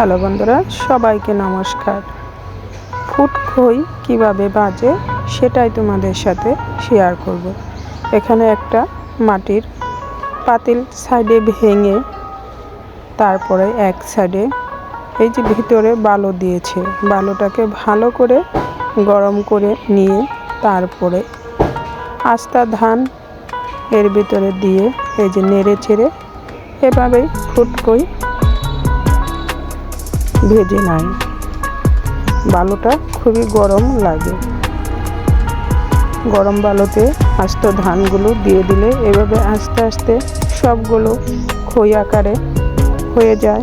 Hello বন্ধুরা, সবাইকে নমস্কার ফুট খই কীভাবে বাজে সেটাই তোমাদের সাথে শেয়ার করব। এখানে একটা মাটির পাতিল সাইডে ভেঙে তারপরে এক সাইডে এই যে ভিতরে বালো দিয়েছে, বালোটাকে ভালো করে গরম করে নিয়ে তারপরে আস্তা ধান এর ভিতরে দিয়ে এই যে নেড়ে চেড়ে এভাবেই ফুটকই ভেজে নেয় বালুটা খুবই গরম লাগে। গরম বালুতে আস্ত ধানগুলো দিয়ে দিলে এভাবে আস্তে আস্তে সবগুলো খই আকারে হয়ে যায়।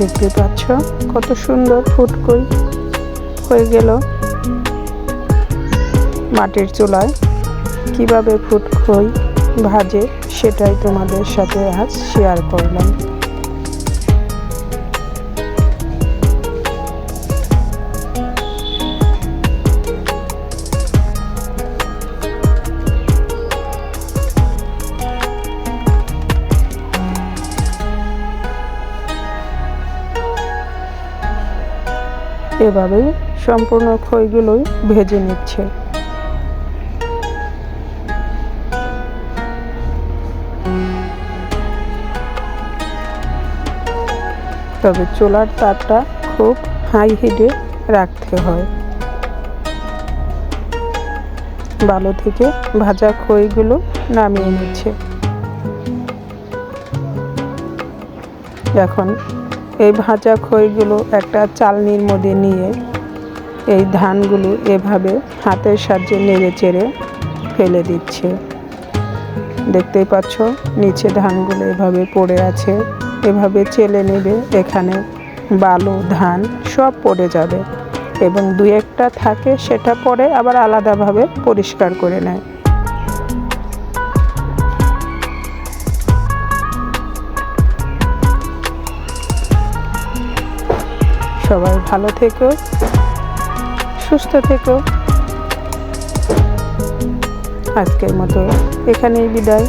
দেখতে পাচ্ছ কত সুন্দর ফুটকই হয়ে গেল। মাটির চুলায় কীভাবে ফুটকই ভাজে সেটাই তোমাদের সাথে আজ শেয়ার করলাম। এভাবেই সম্পূর্ণ খইগুলোই ভেজে নিচ্ছে। তবে চুলার তাপটা খুব হাই হিটে রাখতে হয়। বালু থেকে ভাজা খইগুলো নামিয়ে নিচ্ছে। এখন এই ভাজা খইগুলো একটা চালনির মধ্যে নিয়ে এই ধানগুলো এভাবে হাতের সাহায্যে নেড়ে চেড়ে ফেলে দিচ্ছে। দেখতেই পাচ্ছ, নিচে ধানগুলো এভাবে পড়ে আছে। এভাবে চেলে নেবে, এখানে বালু, ধান সব পড়ে যাবে এবং দু একটা থাকে সেটা পরে আবার আলাদাভাবে পরিষ্কার করে নেয়। সবাই ভালো থেকো, সুস্থ থেকো। আজকের মতো এখানেই বিদায়।